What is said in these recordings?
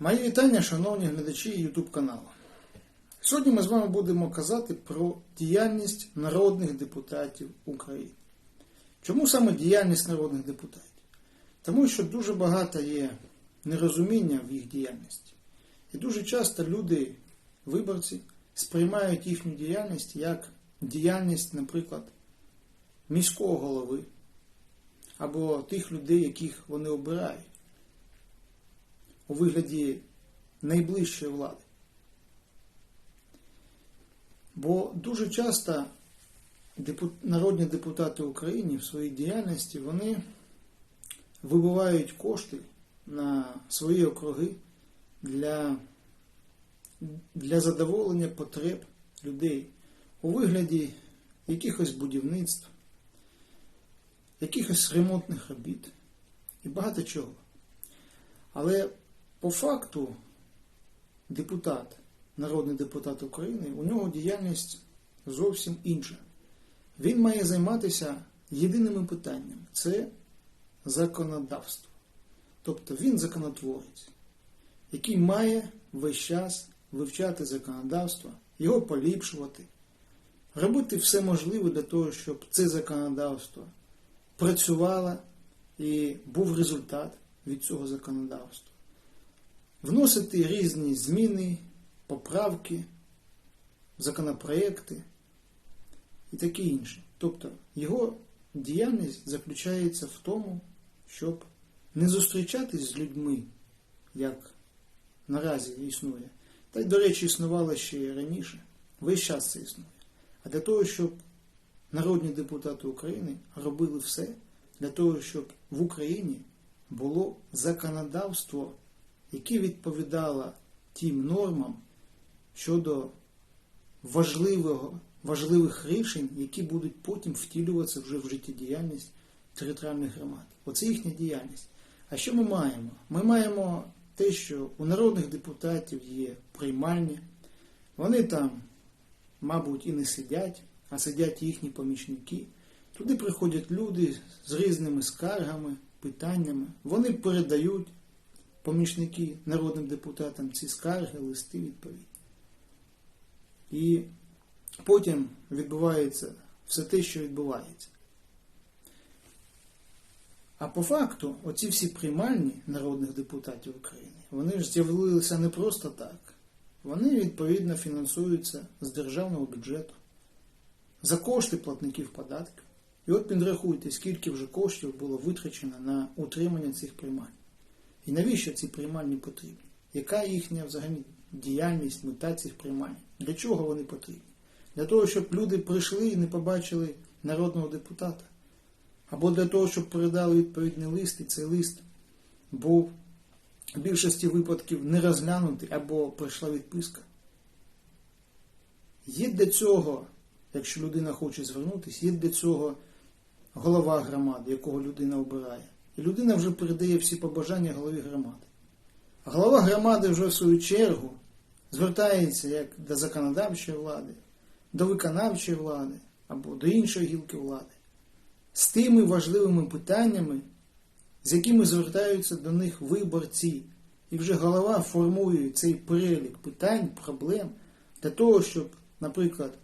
Мої вітання, шановні глядачі YouTube каналу. Сьогодні ми з вами будемо казати про діяльність народних депутатів України. Чому саме діяльність народних депутатів? Тому що дуже багато є нерозуміння в їх діяльності. І дуже часто люди, виборці, сприймають їхню діяльність як діяльність, наприклад, міського голови або тих людей, яких вони обирають у вигляді найближчої влади. Бо дуже часто народні депутати України в своїй діяльності вони вибивають кошти на свої округи для, для задоволення потреб людей у вигляді якихось будівництв, якихось ремонтних робіт і багато чого. Але по факту депутат, народний депутат України, у нього діяльність зовсім інша. Він має займатися єдиними питаннями це законодавство. Тобто він законотворець, який має весь час вивчати законодавство, його поліпшувати, робити все можливе для того, щоб це законодавство працювало і був результат від цього законодавства. Вносити різні зміни, поправки, законопроекти і таке інше. Тобто його діяльність заключається в тому, щоб не зустрічатись з людьми, як наразі існує. Та й, до речі, існувало ще і раніше. Весь час це існує. А для того, щоб народні депутати України робили все для того, щоб в Україні було законодавство, яке відповідало тим нормам щодо важливого, важливих рішень, які будуть потім втілюватися вже в життєдіяльність територіальних громад. Оце їхня діяльність. А що ми маємо? Ми маємо те, що у народних депутатів є приймальні, вони там, мабуть, і не сидять, а сидять їхні помічники. Туди приходять люди з різними скаргами, питаннями. Вони передають помічники народним депутатам ці скарги, листи відповідь. І потім відбувається все те, що відбувається. А по факту, оці всі приймальні народних депутатів України, вони ж з'явилися не просто так. Вони відповідно фінансуються з державного бюджету за кошти платників податків. І от підрахуйте, скільки вже коштів було витрачено на утримання цих приймань. І навіщо ці приймальні потрібні? Яка їхня взагалі діяльність, мета цих приймань? Для чого вони потрібні? Для того, щоб люди прийшли і не побачили народного депутата. Або для того, щоб передали відповідний лист, і цей лист був в більшості випадків не розглянутий або прийшла відписка. Є для цього, якщо людина хоче звернутися, є для цього голова громади, якого людина обирає. І людина вже передає всі побажання голові громади. А голова громади вже в свою чергу звертається як до законодавчої влади, до виконавчої влади або до іншої гілки влади з тими важливими питаннями, з якими звертаються до них виборці. І вже голова формує цей перелік питань, проблем для того, щоб, наприклад,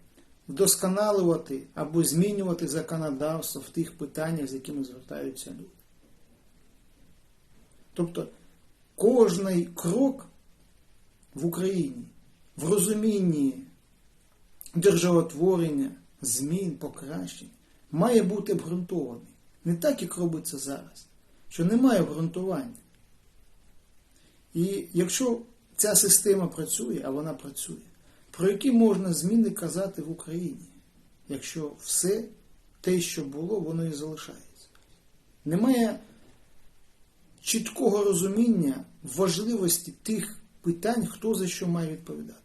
вдосконалювати або змінювати законодавство в тих питаннях, з якими звертаються люди. Тобто кожний крок в Україні в розумінні державотворення, змін, покращень має бути обґрунтований. Не так, як робиться зараз, що немає обґрунтування. І якщо ця система працює, а вона працює, про які можна зміни казати в Україні, якщо все те, що було, воно і залишається? Немає чіткого розуміння важливості тих питань, хто за що має відповідати.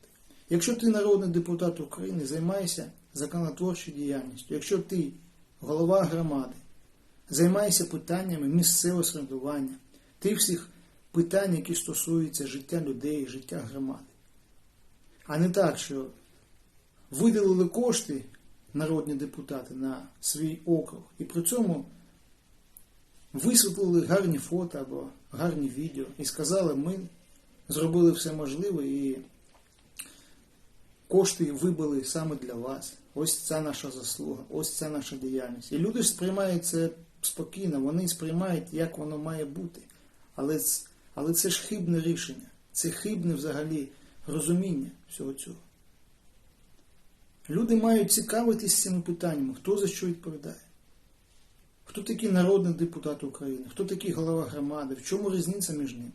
Якщо ти народний депутат України, займаєшся законотворчою діяльністю, якщо ти голова громади, займаєшся питаннями місцевого самоврядування, тих всіх питань, які стосуються життя людей, життя громади. А не так, що виділили кошти народні депутати на свій округ і при цьому висвітлили гарні фото або гарні відео і сказали, ми зробили все можливе і кошти вибили саме для вас. Ось це наша заслуга, ось це наша діяльність. І люди ж сприймають це спокійно, вони сприймають, як воно має бути. Але, але це ж хибне рішення, це хибне взагалі розуміння всього цього. Люди мають цікавитись цими питаннями, хто за що відповідає. Хто такий народний депутат України, хто такий голова громади, в чому різниця між ними.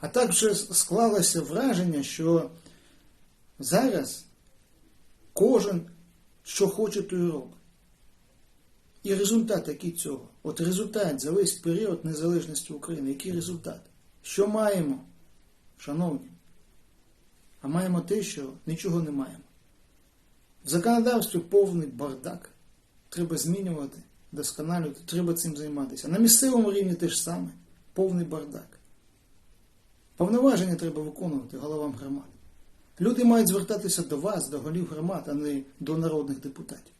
А так вже склалося враження, що зараз кожен, що хоче, то і робить. І результат який цього? От результат за весь період незалежності України. Який результат? Що маємо, шановні? А маємо те, що нічого не маємо. В законодавстві повний бардак. Треба змінювати, досконалювати, треба цим займатися. На місцевому рівні теж саме. Повний бардак. Повноваження треба виконувати головам громад. Люди мають звертатися до вас, до голів громад, а не до народних депутатів.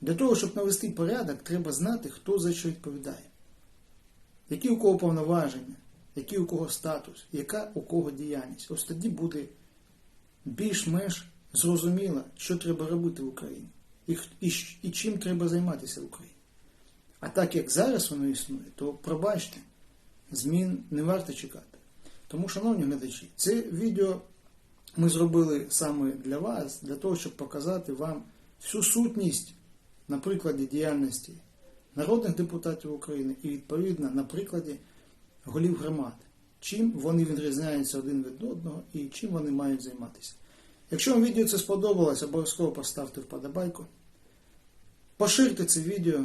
Для того, щоб навести порядок, треба знати, хто за що відповідає. Які у кого повноваження, який у кого статус, яка у кого діяльність. Ось тоді буде більш-менш зрозуміло, що треба робити в Україні і, і, і чим треба займатися в Україні. А так як зараз воно існує, то пробачте, змін не варто чекати. Тому, шановні глядачі, це відео ми зробили саме для вас, для того, щоб показати вам всю сутність на прикладі діяльності народних депутатів України і відповідно на прикладі голів громад, чим вони відрізняються один від одного і чим вони мають займатися. Якщо вам відео це сподобалось, обов'язково поставте вподобайку, поширте це відео,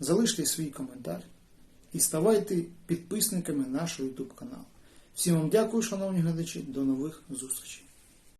залиште свій коментар і ставайте підписниками нашого YouTube каналу. Всім вам дякую, шановні глядачі, до нових зустрічей.